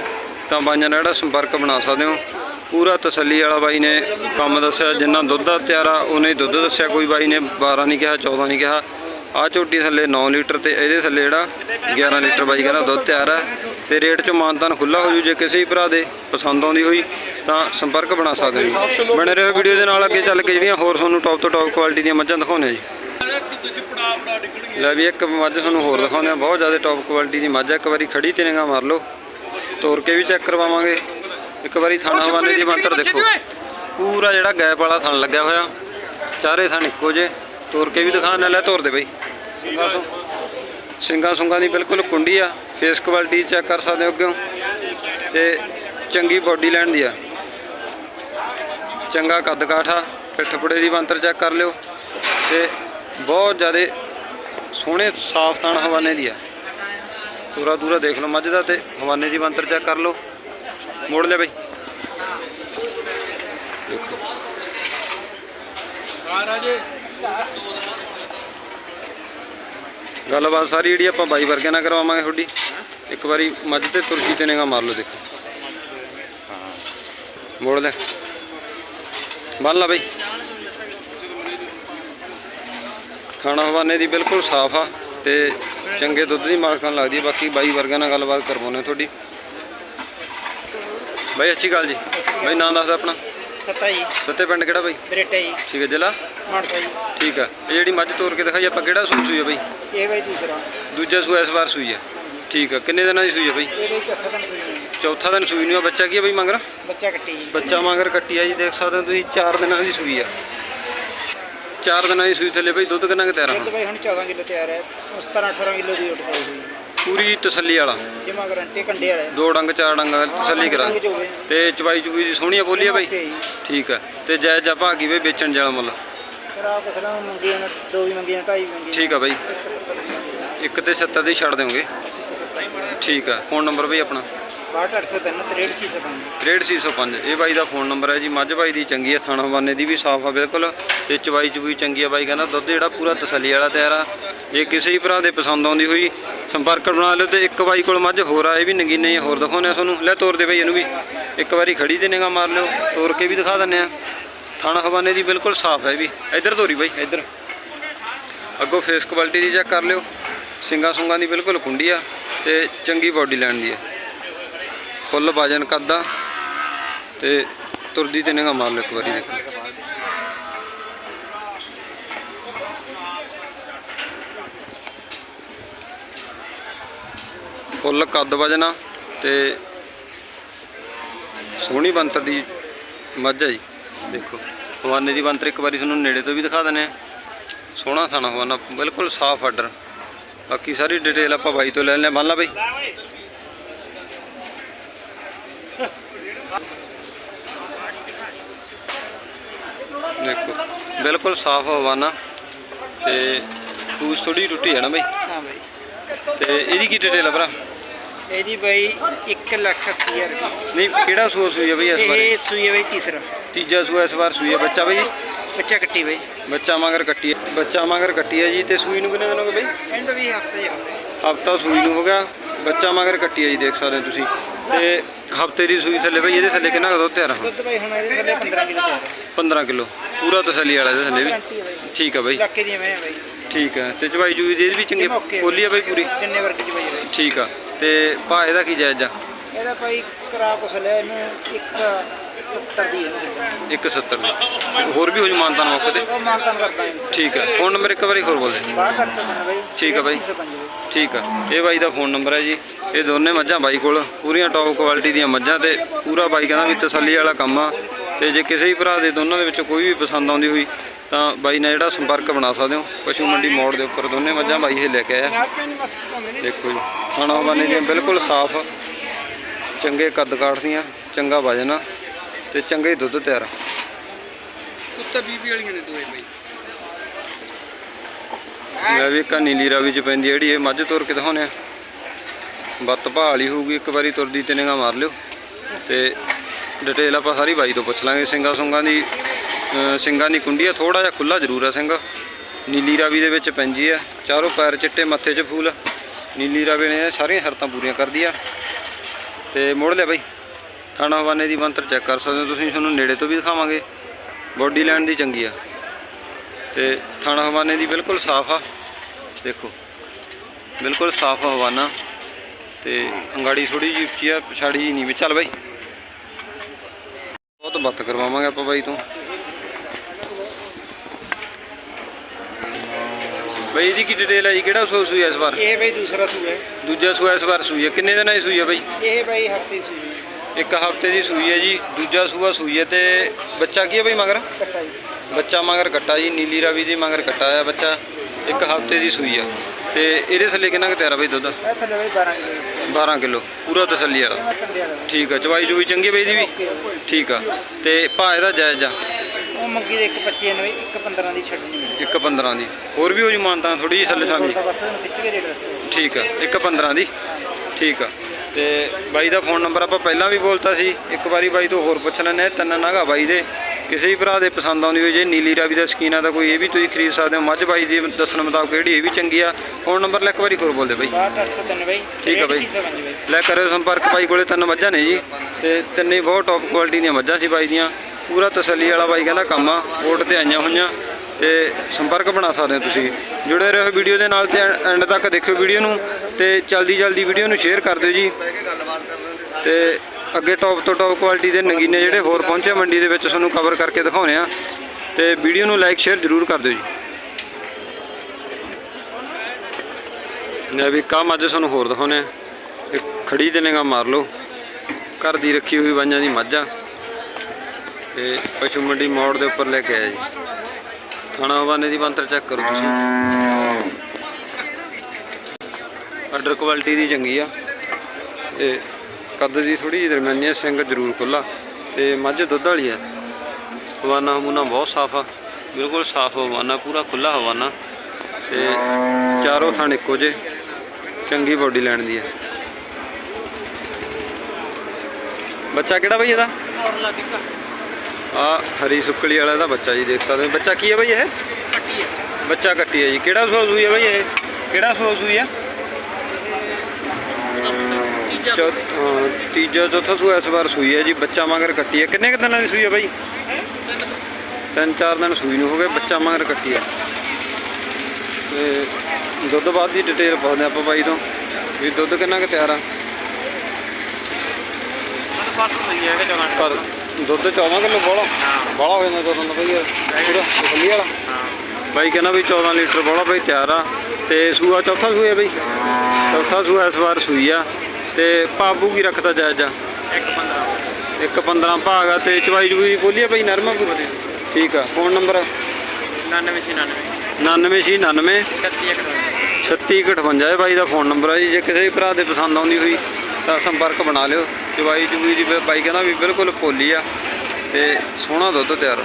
ਤਾਂ ਬਾਈਆਂ ਨਾਲ ਜਿਹੜਾ ਸੰਪਰਕ ਬਣਾ ਸਕਦੇ ਹੋ। ਪੂਰਾ ਤਸੱਲੀ ਵਾਲਾ ਬਾਈ ਨੇ ਕੰਮ ਦੱਸਿਆ ਜਿੰਨਾ ਦੁੱਧ ਦਾ ਤਿਆਰਾ ਉਹਨੇ ਦੁੱਧ ਦੱਸਿਆ। ਕੋਈ ਬਾਈ ਨੇ 12 ਨਹੀਂ ਕਿਹਾ 14 ਨਹੀਂ ਕਿਹਾ। ਆ ਝੋਟੀ ਥੱਲੇ 9 ਲੀਟਰ ਤੇ ਇਹਦੇ ਥੱਲੇ ਜਿਹੜਾ 11 ਲੀਟਰ ਬਾਈ ਕਹਿੰਦਾ ਦੁੱਧ ਤਿਆਰ ਹੈ ਤੇ ਰੇਟ ਚ ਮਾਨਤਾਨ ਖੁੱਲਾ ਹੋ ਜੂ ਜੇ ਕਿਸੇ ਵੀ ਭਰਾ ਦੇ ਪਸੰਦ ਆਉਂਦੀ ਹੋਈ ਤਾਂ ਸੰਪਰਕ ਬਣਾ ਸਕਦੇ ਹੋ ਜੀ। ਬਣੇ ਰਹੋ ਵੀਡੀਓ ਦੇ ਨਾਲ ਅੱਗੇ ਚੱਲ ਕੇ ਜਿਹੜੀਆਂ ਹੋਰ ਤੁਹਾਨੂੰ ਟੌਪ ਤੋਂ ਟੌਪ ਕੁਆਲਿਟੀ ਦੀਆਂ ਮੱਝਾਂ ਦਿਖਾਉਂਦੇ ਆ ਜੀ। ਲੈ ਵੀ ਇੱਕ ਮੱਝ ਤੁਹਾਨੂੰ ਹੋਰ ਦਿਖਾਉਂਦੇ ਆ ਬਹੁਤ ਜ਼ਿਆਦਾ ਟੌਪ ਕੁਆਲਿਟੀ ਦੀ ਮੱਝ ਆ। ਇੱਕ ਵਾਰੀ ਖੜੀ ਤੇ ਨਿਗਾਹ ਮਾਰ ਲਓ ਤੋੜ ਕੇ ਵੀ ਚੈੱਕ ਕਰਵਾਵਾਂਗੇ। ਇੱਕ ਵਾਰੀ ਥਾਣਾ ਵਾਲੇ ਦੀ ਮੰਤਰ ਦੇਖੋ। ਪੂਰਾ ਜਿਹੜਾ ਗੈਪ ਵਾਲਾ ਥਣ ਲੱਗਿਆ ਹੋਇਆ ਚਾਰੇ ਥਣ ਇੱਕੋ ਜੇ ਤੋੜ ਕੇ ਵੀ ਦਿਖਾ ਨਾ ਲੈ ਤੋੜ ਦੇ ਬਈ। ਸਿੰਗਾ ਸੁੰਗਾਂ ਦੀ ਬਿਲਕੁਲ ਕੁੰਡੀ ਆ। ਫੇਸ ਕੁਆਲਿਟੀ ਚੈੱਕ ਕਰ ਸਕਦੇ ਹੋ ਅੱਗੇ ਤੇ ਚੰਗੀ ਬਾਡੀ ਲੈਣ ਦੀ ਆ। ਚੰਗਾ ਕੱਦ ਕਾਠਾ, ਪਿੱਠ ਪੁੜੇ ਦੀ ਮੰਤਰ ਚੈੱਕ ਕਰ ਲਿਓ। ਤੇ ਬਹੁਤ ਜ਼ਿਆਦਾ ਸੋਹਣੇ, ਸਾਫ਼ ਥਣ ਹਵਾਨੇ ਦੀ ਆ। ਪੂਰਾ ਦੂਰਾ ਦੇਖ ਲਓ ਮੱਝ ਦਾ ਤੇ ਹਵਾਨੇ ਦੀ ਮੰਤਰ ਚੈੱਕ ਕਰ ਲਓ। ਮੋੜ ਲੈ ਬਈ। ਗੱਲਬਾਤ ਸਾਰੀ ਜਿਹੜੀ ਆਪਾਂ ਬਾਈ ਵਰਗਿਆਂ ਨਾਲ ਕਰਵਾਵਾਂਗੇ ਤੁਹਾਡੀ। ਇੱਕ ਵਾਰੀ ਮੱਝ ਤੇ ਤੁਰਕੀ ਤੇ ਨਿਗਾ ਮਾਰ ਲਓ ਦੇਖੋ। ਮੋੜ ਲੈ। ਬੰਨ ਲਾ ਬਈ। ਖਾਣਾ ਹਵਾਨੇ ਦੀ ਬਿਲਕੁਲ ਸਾਫ਼ ਆ ਤੇ ਚੰਗੇ ਦੁੱਧ ਦੀ ਮਾਲਕਾਂ ਲੱਗਦੀ ਹੈ ਬਾਕੀ ਬਾਈ ਵਰਗਿਆਂ ਨਾਲ ਗੱਲਬਾਤ ਕਰਵਾਉਣੇ ਤੁਹਾਡੀ। ਬਾਈ ਅੱਛੀ ਗੱਲ ਜੀ। ਬਾਈ, ਨਾਂ ਦੱਸ ਆਪਣਾ। ਸੱਤਾ ਜੀ ਸੱਤੇ ਪਿੰਡ ਕਿਹੜਾ ਬਾਈ? ਬਰੇਟਾ ਜੀ ਠੀਕ ਹੈ ਜ਼ਿਲ੍ਹਾ? ਮਾਨਸਾ ਜੀ। ਠੀਕ ਆ ਇਹ ਜਿਹੜੀ ਮੱਝ ਤੋਰ ਕੇ ਦਿਖਾਈ ਆਪਾਂ ਕਿਹੜਾ ਸੂਈ ਸੂਈ ਹੈ ਬਾਈ? ਇਹ ਬਾਈ ਦੂਸਰਾ। ਦੂਜਾ ਸੂਆ ਇਸ ਵਾਰ ਸੂਈ ਹੈ ਠੀਕ ਆ ਕਿੰਨੇ ਦਿਨਾਂ ਦੀ ਸੂਈ ਹੈ ਬਾਈ? ਇਹ ਬਾਈ ਚੱਕਾ ਤਾਂ ਨਹੀਂ ਚੌਥਾ ਦਿਨ ਸੂਈ ਨੂੰ ਆ। ਬੱਚਾ ਕੀ ਹੈ ਬਾਈ ਮੰਗਰ? ਬੱਚਾ ਕੱਟੀ ਜੀ। ਬੱਚਾ ਮੰਗਰ ਕੱਟੀ ਆ ਜੀ। ਦੇਖ ਸਕਦੇ ਹੋ ਤੁਸੀਂ 4 ਦਿਨਾਂ ਦੀ ਸੂਈ ਆ। 4 ਦਿਨਾਂ ਦੀ ਸੂਈ ਥੱਲੇ ਬਾਈ ਦੁੱਧ ਕਿੰਨਾ ਕੁ ਤਿਆਰ ਆ ਦੁੱਧ ਹੁਣ ਬਾਈ ਹੁਣ 14 ਕਿਲੋ ਤਿਆਰ ਹੈ। 17 18 ਕਿਲੋ ਦੀ ਉੱਠ ਪਈ ਹੋਈ ਪੂਰੀ ਤਸੱਲੀ ਵਾਲਾ। ਜਿਮਾ ਗਰੰਟੀ ਕੰਡੇ ਵਾਲੇ। ਦੋ ਡੰਗ ਚਾਰ ਡੰਗ ਤਸੱਲੀ ਕਰਾ। ਤੇ ਚਵਾਈ ਚੁਈ ਦੀ ਸੋਹਣੀ ਬੋਲੀ ਆ ਬਾਈ? ਠੀਕ ਆ। ਤੇ ਜਾ ਭਾਗੀ ਬਈ ਵੇਚਣ ਜਾਲਾ ਮੁੱਲ। ਵੀ ਵੀ ਠੀਕ ਆ ਬਾਈ। ਇੱਕ ਤੇ 70 ਦੀ ਛੱਡ ਦਿਓਗੇ। ਠੀਕ ਆ। ਫੋਨ ਨੰਬਰ ਬਈ ਆਪਣਾ। 6803 6365 605 ਇਹ ਬਾਈ ਦਾ ਫੋਨ ਨੰਬਰ ਹੈ ਜੀ। ਮੱਝ ਬਾਈ ਦੀ ਚੰਗੀ ਹੈ, ਥਾਣਾ ਹਵਾਨੇ ਦੀ ਵੀ ਸਾਫ਼ ਆ, ਬਿਲਕੁਲ। ਤੇ ਚਵਾਈ ਚਵੂਈ ਚੰਗੀ ਆ ਬਾਈ, ਕਹਿੰਦਾ ਦੁੱਧ ਜਿਹੜਾ ਪੂਰਾ ਤਸੱਲੀ ਵਾਲਾ ਤਿਆਰ ਆ। ਜੇ ਕਿਸੇ ਵੀ ਭਰਾ ਦੇ ਪਸੰਦ ਆਉਂਦੀ ਹੋਈ, ਸੰਪਰਕ ਬਣਾ ਲਿਓ ਤੇ ਇੱਕ ਬਾਈ ਕੋਲ ਮੱਝ, ਹੋਰ ਆ, ਇਹ ਵੀ ਨਗੀਨੇ ਹੀ ਹੋਰ ਦਿਖਾਉਂਦੇ ਆ ਤੁਹਾਨੂੰ। ਲੈ ਤੋਰ ਦੇ ਬਾਈ ਇਹਨੂੰ ਵੀ। ਇੱਕ ਵਾਰੀ ਖੜੀ ਤੇ ਨਿਗਾ ਮਾਰ ਲਿਓ। ਤੋਰ ਕੇ ਵੀ ਦਿਖਾ ਦਿੰਨੇ ਆ। ਥਾਣਾ ਹਵਾਨੇ ਦੀ ਬਿਲਕੁਲ ਸਾਫ਼ ਹੈ ਵੀ। ਇੱਧਰ ਤੋਰੀ ਬਾਈ, ਇੱਧਰ। ਅੱਗੋਂ ਫੇਸ ਕੁਆਲਿਟੀ ਦੀ ਚੈੱਕ ਕਰ ਲਿਓ। ਸਿੰਗਾ ਸੁੰਗਾ ਦੀ ਬਿਲਕੁਲ ਕੁੰਡੀ ਆ ਤੇ ਚੰਗੀ ਬਾਡੀ ਲੈਣ ਦੀ ਆ। ਫੁੱਲ ਵਜਨ ਕਰਦਾ ਤੇ ਤੁਰਦੀ ਤੇ ਨਿਗਾ ਮਾਰ ਲਓ ਇੱਕ ਵਾਰੀ ਦੇਖੋ। ਫੁੱਲ ਕੱਦ ਵਜਨਾ ਤੇ ਸੋਹਣੀ ਬੰਤਰ ਦੀ ਮੱਝ ਹੈ ਜੀ। ਦੇਖੋ, ਹਵਾਨੇ ਦੀ ਬੰਤਰ ਇੱਕ ਵਾਰੀ ਤੁਹਾਨੂੰ ਨੇੜੇ ਤੋਂ ਵੀ ਦਿਖਾ ਦਿੰਦੇ ਆ। ਸੋਹਣਾ ਥਾਣਾ ਹਵਾਨਾ, ਬਿਲਕੁਲ ਸਾਫ਼ ਆਰਡਰ ਬਾਕੀ ਸਾਰੀ ਡਿਟੇਲ ਆਪਾਂ ਬਾਈ ਤੋਂ ਲੈ ਲੈਂਦੇ ਹਾਂ। ਮੰਨ ਲਾ ਬਾਈ। ਦੇਖੋ ਬਿਲਕੁਲ ਸਾਫ਼ ਹਵਾਨਾ ਤੇ ਪੂਛ ਥੋੜੀ ਟੁੱਟੀ ਹੈ ਨਾ ਬਾਈ? ਹਾਂ ਬਾਈ। ਤੇ ਇਹਦੀ ਕੀ ਡਿਟੇਲ ਆ ਭਰਾ? ਇਹਦੀ ਬਾਈ 1 ਲੱਖ 80 ਹਜ਼ਾਰ ਰੁਪਏ। ਨਹੀਂ ਕਿਹੜਾ ਸੂਆ ਸੂਈ ਹੈ ਬਾਈ ਇਸ ਵਾਰ ਇਹ ਸੂਈ ਹੈ ਬਾਈ ਤੀਸਰਾ। ਤੀਜਾ ਸੂਆ ਇਸ ਵਾਰ ਸੂਈ ਹੈ ਬੱਚਾ ਬਾਈ? ਬੱਚਾ ਕੱਟੀ ਬਾਈ। ਬੱਚਾ ਮਗਰ ਕੱਟੀ ਹੈ ਬੱਚਾ ਮਗਰ ਕੱਟੀ ਹੈ ਜੀ ਤੇ ਸੂਈ ਨੂੰ ਕਿੰਨੇ ਦਿਨ ਹੋ ਗਏ ਬਾਈ? ਇਹਦਾ ਵੀ ਹਫਤਾ ਜਿਹਾ ਹਫਤਾ ਸੂਈ ਨੂੰ ਹੋ ਗਿਆ। ਬੱਚਾ ਮਗਰ ਕੱਟੀ ਹੈ ਜੀ ਦੇਖ ਸਕਦੇ ਹੋ ਤੁਸੀਂ। ਤੇ ਹਫ਼ਤੇ ਦੀ ਸੂਈ ਥੱਲੇ ਬਈ ਇਹਦੇ ਥੱਲੇ ਕਿੰਨਾ ਕੁ ਦੁੱਧ ਤਿਆਰ ਦੁੱਧ ਬਾਈ ਹੁਣ ਇਹਦੇ ਥੱਲੇ 15 ਕਿਲੋ ਤਿਆਰ ਹੈ 15 ਕਿਲੋ। ਪੂਰਾ ਤਸੱਲੀ ਵਾਲਾ ਇਹਦੇ ਥੱਲੇ ਵੀ? ਠੀਕ ਆ ਬਾਈ। ਦੀ ਠੀਕ ਆ। ਤੇ ਚਵਾਈ ਚੂਈ ਦੀ ਵੀ ਚੰਗੀ ਬੋਲੀ ਆ ਬਾਈ ਪੂਰੀ? ਕਿੰਨੇ ਵਰਗੀ ਚ ਬਾਈ ਬਾਈ। ਠੀਕ ਆ। ਤੇ ਭਾ ਇਹਦਾ ਕੀ ਜਾਇਜ਼ ਆ? ਇਹਦਾ ਭਾਈ ਕਰਾ ਕੁਛ ਲਿਆ ਇਹਨੂੰ 170 ਦੀ ਹੈ। 170 ਦੀ। ਹੋਰ ਵੀ ਹੋ ਜੂ ਮਾਨਤਾਨ ਮੌਕੇ ਤੇ? ਉਹ ਮਾਨਤਾਨ ਕਰਦਾ ਹਾਂ। ਠੀਕ ਆ ਫੋਨ ਨੰਬਰ ਇੱਕ ਵਾਰੀ ਹੋਰ ਬੋਲ ਦੇ 62 ਬਾਈ। ਠੀਕ ਆ ਬਾਈ। 305 ਬਾਈ। ਠੀਕ ਆ। ਇਹ ਬਾਈ ਦਾ ਫੋਨ ਨੰਬਰ ਹੈ ਜੀ। ਇਹ ਦੋਨੇ ਮੱਝਾਂ ਬਾਈ ਕੋਲ। ਪੂਰੀਆਂ ਟੌਪ ਕੁਆਲਿਟੀ ਦੀਆਂ ਮੱਝਾਂ ਤੇ ਪੂਰਾ ਬਾਈ ਕਹਿੰਦਾ ਵੀ ਤਸੱਲੀ ਵਾਲਾ ਕੰਮ ਆ। ਤੇ ਜੇ ਕਿਸੇ ਵੀ ਭਰਾ ਦੇ ਦੋਨਾਂ ਦੇ ਵਿੱਚੋਂ ਕੋਈ ਵੀ ਪਸੰਦ ਆਉਂਦੀ ਹੋਈ ਤਾਂ ਬਾਈ ਨਾਲ ਜਿਹੜਾ ਸੰਪਰਕ ਬਣਾ ਸਕਦੇ ਹੋ। ਪਸ਼ੂ ਮੰਡੀ ਮੋੜ ਦੇ ਉੱਪਰ ਦੋਨੇ ਮੱਝਾਂ ਬਾਈ ਇਹ ਲੈ ਕੇ ਆਇਆ। ਦੇਖੋ ਜੀ। ਖਾਣਾ ਬਾਨੇ ਦੀਆਂ ਬਿਲਕੁਲ ਸਾਫ਼ ਚੰਗੇ ਕੱਦ ਕਾਠ ਦੀਆਂ ਚੰਗਾ ਵਜਨ ਆ। ਤੇ ਚੰਗੇ ਹੀ ਦੁੱਧ ਤਿਆਰ। ਕੁੱਤਾ ਬੀਬੀ ਵਾਲੀਆਂ ਨੇ ਦੋਏ ਬਾਈ। ਲੈ ਵੀ ਆਹ ਨੀਲੀ ਰਾਵੀ ਚ ਪੈਂਦੀ ਜਿਹੜੀ ਇਹ ਮੱਝ ਤੁਰ ਕੇ ਦਿਖਾਉਂਦੇ ਆ। ਬੱਤ ਭਾਲੀ ਹੋਊਗੀ ਇੱਕ ਵਾਰੀ ਤੁਰਦੀ ਤੇ ਨਿਗਾਹ ਮਾਰ ਲਿਓ। ਤੇ ਡਿਟੇਲ ਆਪਾਂ ਸਾਰੀ ਬਾਈ ਤੋਂ ਪੁੱਛ ਲਾਂਗੇ। ਸਿੰਘਾਂ ਸੁੰਗਾਂ ਦੀ ਸਿੰਘਾਂ ਦੀ ਕੁੰਡੀ ਆ ਥੋੜਾ ਜਿਹਾ ਖੁੱਲਾ ਜ਼ਰੂਰ ਆ ਸਿੰਘ। ਨੀਲੀ ਰਾਵੀ ਦੇ ਵਿੱਚ ਪੈਂਦੀ ਆ। ਚਾਰੋਂ ਪੈਰ ਚਿੱਟੇ ਮੱਥੇ 'ਚ ਫੂਲ। ਨੀਲੀ ਰਾਵੀ ਨੇ ਸਾਰੀਆਂ ਸ਼ਰਤਾਂ ਪੂਰੀਆਂ ਕਰਦੀ ਆ। ਤੇ ਮੋੜ ਲਿਆ ਬਾਈ। ਥਾਣਾ ਹਵਾਨੇ ਦੀ ਬੰਤਰ ਚੈੱਕ ਕਰ ਸਕਦੇ ਹੋ। ਤੁਸੀਂ ਤੁਹਾਨੂੰ ਨੇੜੇ ਤੋਂ ਵੀ ਦਿਖਾਵਾਂਗੇ। ਬੋਡੀ ਲਾਈਨ ਦੀ ਚੰਗੀ ਆ। ਤੇ ਥਾਣਾ ਹਵਾਨੇ ਦੀ ਬਿਲਕੁਲ ਸਾਫ਼ ਆ। ਦੇਖੋ ਬਿਲਕੁਲ ਸਾਫ਼ ਹਵਾਨਾ। ਤੇ ਅੰਗਾੜੀ ਥੋੜੀ ਜਿਹੀ ਉੱਚੀ ਆ ਪਛਾੜੀ ਨਹੀਂ ਵੀ। ਚੱਲ ਬਾਈ। ਬਹੁਤ ਬੱਤ ਕਰਵਾਵਾਂਗੇ ਆਪਾਂ ਬਾਈ ਤੋਂ। ਬਾਈ ਜੀ ਕੀ ਡਿਟੇਲ ਹੈ ਜੀ? ਕਿਹੜਾ ਸੂਈ ਹੈ ਇਸ ਵਾਰ? ਇਹ ਬਈ ਦੂਸਰਾ ਸੂਆ ਹੈ। ਦੂਜਾ ਸੂਆ ਇਸ ਵਾਰ ਸੂਈ ਹੈ ਕਿੰਨੇ ਦਿਨਾਂ ਦੀ ਸੂਈ ਹੈ ਬਾਈ? ਇਹ ਬਈ ਹਫ਼ਤੇ ਸੂਈ ਇੱਕ ਹਫ਼ਤੇ ਦੀ ਸੂਈ ਹੈ ਜੀ ਦੂਜਾ ਸੂਆ ਸੂਈ ਹੈ ਤੇ ਬੱਚਾ ਕੀ ਹੈ ਬਾਈ ਮਗਰ? ਕੱਟਾ ਜੀ। ਬੱਚਾ ਮਗਰ ਕੱਟਾ ਜੀ ਨੀਲੀ ਰਾਵੀ ਦੀ ਮਗਰ ਕੱਟਾ ਆ ਬੱਚਾ ਇੱਕ ਹਫ਼ਤੇ ਦੀ ਸੂਈ ਆ। ਤੇ ਇਹਦੇ ਥੱਲੇ ਕਿੰਨਾ ਕੁ ਤਿਆਰ ਬਾਈ ਦੁੱਧ? ਇਹ ਥੱਲੇ ਬਈ 12 ਕਿਲੋ। 12 ਕਿਲੋ ਪੂਰਾ ਤਸੱਲੀ ਵਾਲਾ। ਠੀਕ ਆ ਚਵਾਈ ਚੂਈ ਚੰਗੀ ਬਾਈ ਦੀ ਵੀ? ਠੀਕ ਆ ਤੇ ਭਾਅ ਇਹਦਾ ਜਾਇਜ਼ ਆ? ਉਹ ਮੰਗੀ ਦੇ ਇੱਕ 25 ਨੇ ਇੱਕ 15 ਦੀ ਛੱਡਣੀ ਹੈ ਇੱਕ 15 ਦੀ। ਹੋਰ ਵੀ ਹੋ ਜੀ ਮਾਨਤਾ ਥੋੜੀ ਜਿਹੀ ਥੱਲੇ ਸਾਂਭੀ। ਤਾਂ ਬਸ ਉਹਨੂੰ ਖਿੱਚ ਕੇ ਰੇਟ ਦੱਸੋ। ਠੀਕ ਆ ਇੱਕ 15 ਦੀ। ਠੀਕ ਆ। ਤੇ ਬਾਈ ਦਾ ਫੋਨ ਨੰਬਰ ਆਪਾਂ ਪਹਿਲਾਂ ਵੀ ਬੋਲਤਾ ਸੀ। ਇੱਕ ਵਾਰੀ ਬਾਈ ਤੋਂ ਹੋਰ ਪੁੱਛ ਲੈਣੇ ਤਿੰਨ ਨਾਗਾ ਬਾਈ ਦੇ। ਕਿਸੇ ਵੀ ਭਰਾ ਦੇ ਪਸੰਦ ਆਉਂਦੀ ਹੋਈ ਜੇ ਨੀਲੀ ਰਾਵੀ ਦਾ ਸਕੀਨ ਆ ਤਾਂ ਕੋਈ ਇਹ ਵੀ ਤੁਸੀਂ ਖਰੀਦ ਸਕਦੇ ਹੋ। ਮੱਝ ਬਾਈ ਦੀ ਦੱਸਣ ਮੁਤਾਬਕ ਕਿਹੜੀ ਇਹ ਵੀ ਚੰਗੀ ਆ। ਫੋਨ ਨੰਬਰ ਲੈ ਇੱਕ ਵਾਰੀ ਹੋਰ ਬੋਲ ਦੇ ਬਾਈ 6803 ਬਈ ਠੀਕ ਆ ਬਈ। 605 ਬਈ ਲੈ ਕਰਿਓ ਸੰਪਰਕ ਬਾਈ ਕੋਲੇ ਤਿੰਨ ਮੱਝਾਂ ਨੇ ਜੀ। ਤੇ ਤਿੰਨੇ ਬਹੁਤ ਟੌਪ ਕੁਆਲਿਟੀ ਦੀਆਂ ਮੱਝਾਂ ਸੀ ਬਾਈ ਦੀਆਂ। ਪੂਰਾ ਤਸੱਲੀ ਵਾਲਾ ਬਾਈ ਕਹਿੰਦਾ ਕੰਮ ਆ। ਕੋਟ ਤੇ ਆਈਆਂ ਹੋਈਆਂ। ਤੇ ਸੰਪਰਕ ਬਣਾ ਸਕਦੇ ਹੋ ਤੁਸੀਂ। ਜੁੜੇ ਰਹੋ ਵੀਡੀਓ ਦੇ ਨਾਲ ਤੇ ਐਂਡ ਤੱਕ ਦੇਖਿਓ ਵੀਡੀਓ ਨੂੰ ਤੇ ਜਲਦੀ ਜਲਦੀ ਵੀਡੀਓ ਨੂੰ ਸ਼ੇਅਰ ਕਰ ਦਿਓ ਜੀ। ਤੇ ਅੱਗੇ ਟੌਪ ਤੋਂ ਟੌਪ ਕੁਆਲਿਟੀ ਦੇ ਨਗੀਨੇ ਜਿਹੜੇ ਹੋਰ ਪਹੁੰਚੇ ਮੰਡੀ ਦੇ ਵਿੱਚ ਤੁਹਾਨੂੰ ਕਵਰ ਕਰਕੇ ਦਿਖਾਉਣੇ ਆ ਤੇ ਵੀਡੀਓ ਨੂੰ ਲਾਈਕ ਸ਼ੇਅਰ ਜ਼ਰੂਰ ਕਰ ਦਿਓ ਜੀ। ਲੈ ਵੀ ਕੰਮ ਅੱਜ ਤੁਹਾਨੂੰ ਹੋਰ ਦਿਖਾਉਣੇ ਆ ਇੱਕ ਖੜੀ ਤੇ ਨਿਗਾਹ ਮਾਰ ਲਓ। ਘਰ ਦੀ ਰੱਖੀ ਹੋਈ ਬਾਈਆਂ ਦੀ ਮੱਝ ਆ। ਤੇ ਪਸ਼ੂ ਮੰਡੀ ਮੋੜ ਦੇ ਉੱਪਰ ਲੈ ਕੇ ਆਇਆ ਜੀ। ਥਾਣਾ ਹਵਾਨੇ ਦੀ ਬੰਤਰ ਚੈੱਕ ਕਰੋ ਤੁਸੀਂ। ਆਰਡਰ ਕੁਆਲਿਟੀ ਦੀ ਚੰਗੀ ਆ। ਤੇ ਕੱਦ ਦੀ ਥੋੜੀ ਜਿਹੀ ਦਰਮਿਆਨੀ ਆ, ਸਿੰਘ ਜ਼ਰੂਰ ਖੁੱਲਾ ਤੇ ਮੱਝ ਦੁੱਧ ਵਾਲੀ ਆ। ਹਵਾਨਾ ਹਮੂਨਾ ਬਹੁਤ ਸਾਫ਼ ਆ। ਬਿਲਕੁਲ ਸਾਫ਼ ਹਵਾਨਾ, ਪੂਰਾ ਖੁੱਲਾ ਹਵਾਨਾ। ਤੇ ਚਾਰੋਂ ਥਣ ਇੱਕੋ ਜੇ ਚੰਗੀ ਬੋਡੀ ਲੈਣ ਦੀ ਆ। ਬੱਚਾ ਕਿਹੜਾ ਬਈ ਇਹਦਾ? ਔਰ ਲਾ ਆ ਹਰੀ ਸੁੱਕਲੀ ਵਾਲਾ ਦਾ ਬੱਚਾ ਜੀ ਦੇਖ ਸਕਦੇ ਹੋ। ਬੱਚਾ ਕੀ ਹੈ ਬਈ ਇਹ? ਕੱਟੀ ਹੈ। ਬੱਚਾ ਕੱਟੀ ਹੈ ਜੀ। ਕਿਹੜਾ ਸੂਆ ਸੂਈ ਹੈ ਬਈ ਇਹ? ਕਿਹੜਾ ਸੂਆ ਸੂਈ ਹੈ ਤੀਜਾ ਚੌਥਾ ਸੂਆ ਇਸ ਵਾਰ ਸੂਈ ਹੈ ਜੀ। ਬੱਚਾ ਮਗਰ ਕੱਟੀ ਹੈ। ਕਿੰਨੇ ਕੁ ਦਿਨਾਂ ਦੀ ਸੂਈ ਹੈ ਬਾਈ? ਤਿੰਨ ਚਾਰ ਦਿਨ ਸੂਈ ਨੂੰ ਹੋ ਗਏ। ਬੱਚਾ ਮਗਰ ਕੱਟੀ ਹੈ। ਤੇ ਦੁੱਧ ਬਾਅਦ ਦੀ ਡਿਟੇਲ ਪਾਉਂਦੇ ਆਪਾਂ ਬਾਈ ਤੋਂ। ਵੀ ਦੁੱਧ ਕਿੰਨਾ ਕੁ ਤਿਆਰ ਆ? ਪਰ ਦੁੱਧ 14 ਕਿਲੋ ਬੋਲਾ। ਬੋਲਾ ਹੋ ਜਾਂਦਾ ਦੁੱਧ ਦਾ ਬਈ। ਪੂਰਾ ਤਸੱਲੀ ਵਾਲਾ। ਹਾਂ। ਬਾਈ ਕਹਿੰਦਾ ਵੀ 14 ਲੀਟਰ ਬੋਲਾ ਬਈ ਤਿਆਰ ਆ। ਤੇ ਸੂਆ ਚੌਥਾ ਸੂਆ ਬਈ? ਚੌਥਾ ਸੂਆ ਇਸ ਵਾਰ ਸੂਈ ਆ। ਤੇ ਪਾਬੂ ਕੀ ਰੱਖਦਾ ਜਾਇਜ਼ ਆ? ਇੱਕ 15 ਇੱਕ 15 ਭਾਗ ਆ। ਤੇ ਚਵਾਈ ਚਵੂਈ ਬੋਲੀ ਆ ਬਈ ਨਰਮਾ ਪੂਰੀ ਠੀਕ ਆ। Phone number? 99 99 9999 31 3658 ਇਹ ਬਾਈ ਦਾ ਫੋਨ ਨੰਬਰ ਆ ਜੀ। ਜੇ ਕਿਸੇ ਭਰਾ ਦੇ ਪਸੰਦ ਆਉਂਦੀ ਹੋਈ ਤਾਂ ਸੰਪਰਕ ਬਣਾ ਲਿਓ ਚਵਾਈ ਚਵੂਈ ਦੀ ਬਾਈ ਕਹਿੰਦਾ ਵੀ ਬਿਲਕੁਲ ਪੋਲੀ ਆ ਤੇ ਸੋਹਣਾ ਦੁੱਧ ਤਿਆਰ।